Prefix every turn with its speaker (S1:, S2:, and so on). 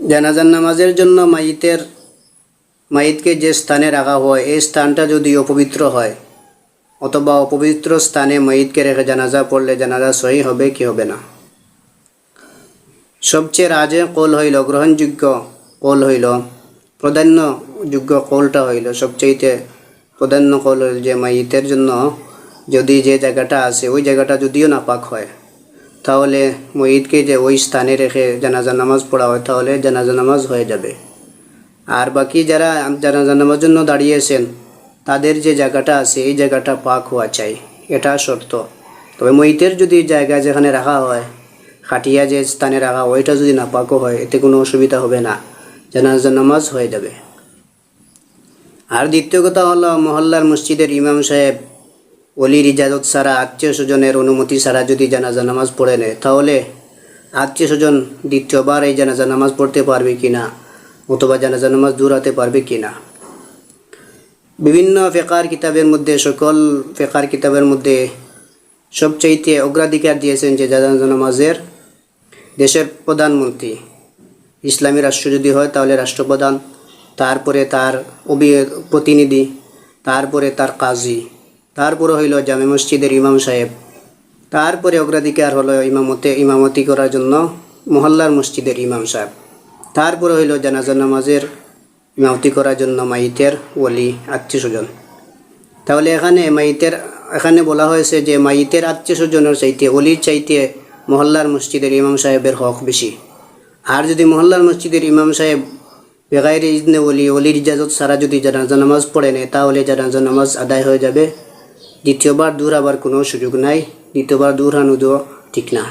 S1: জানাজার নামাজের জন্য মাইতের, মাইতকে যে স্থানে রাখা হয়, এই স্থানটা যদি অপবিত্র হয়, অথবা অপবিত্র স্থানে মাইতকে রেখে জানাজা পড়লে জানাজা সহি হবে কি হবে না? সবচেয়ে রাজে কল হইল, গ্রহণযোগ্য কল হইল প্রাধান্যযোগ্য কলটা হইল সবচেয়েতে প্রাধান্য কল হইল যে মাইতের জন্য যদি যে জায়গাটা আছে, ওই জায়গাটা যদিও নাপাক হয়। তাহলে মহিদকে যে ওই স্থানে রেখে জানাজা নামাজ পড়া হয়, তাহলে জানাজা নামাজ হয়ে যাবে। আর বাকি যারা জানাজা নামাজ জন্য দাঁড়িয়েছেন তাদের যে জায়গাটা আছে, এই জায়গাটা পাক হওয়া চাই। এটা শর্ত। তবে মহিতের যদি জায়গা যেখানে রাখা হয়, খাটিয়া যে স্থানে রাখা হয়, ওইটা যদি না পাকও হয়, এতে কোনো অসুবিধা হবে না। জানাজা নামাজ হয়ে যাবে। আর দ্বিতীয় কথা হলো মহল্লার মসজিদের ইমাম সাহেব অলির ইজাজত ছাড়া আত্মীয় স্বজনের অনুমতি ছাড়া যদি জানাজা নামাজ পড়ে নেয় তাহলে আত্মীয় স্বজন দ্বিতীয়বার এই জানাজা নামাজ পড়তে পারবে কি না অথবা জানাজা নামাজ দূরাতে পারবে কি না বিভিন্ন ফেকার কিতাবের মধ্যে, সকল ফেকার কিতাবের মধ্যে সবচাইতে অগ্রাধিকার দিয়েছেন যে জানাজা নামাজের দেশের প্রধানমন্ত্রী। ইসলামী রাষ্ট্র যদি হয়, তাহলে রাষ্ট্রপ্রধান, তারপরে তার অভি প্রতিনিধি, তারপরে তার কাজী। তারপরে হইল জামে মসজিদের ইমাম সাহেব। তারপরে অগ্রাধিকার হলো ইমামতে, ইমামতি করার জন্য মহল্লার মসজিদের ইমাম সাহেব। তারপরে হইল জানাজা নামাজের ইমামতি করার জন্য মাইতের ওলি আত্মীয় স্বজন তাহলে এখানে মাইতের, এখানে বলা হয়েছে যে মাইতের আত্মীয় স্বজনের চাইতে অলির চাইতে মহল্লার মসজিদের ইমাম সাহেবের হক বেশি। আর যদি মহল্লার মসজিদের ইমাম সাহেব বেগাইর ইজনে অলি অলির ইজাজত সারা যদি জানাজা নামাজ পড়ে নেয়, তাহলে জানাজা নামাজ আদায় হয়ে যাবে দ্বিতীয়বার দূর আবার কোনো সুযোগ নাই দ্বিতীয়বার দূর হানুদও ঠিক না।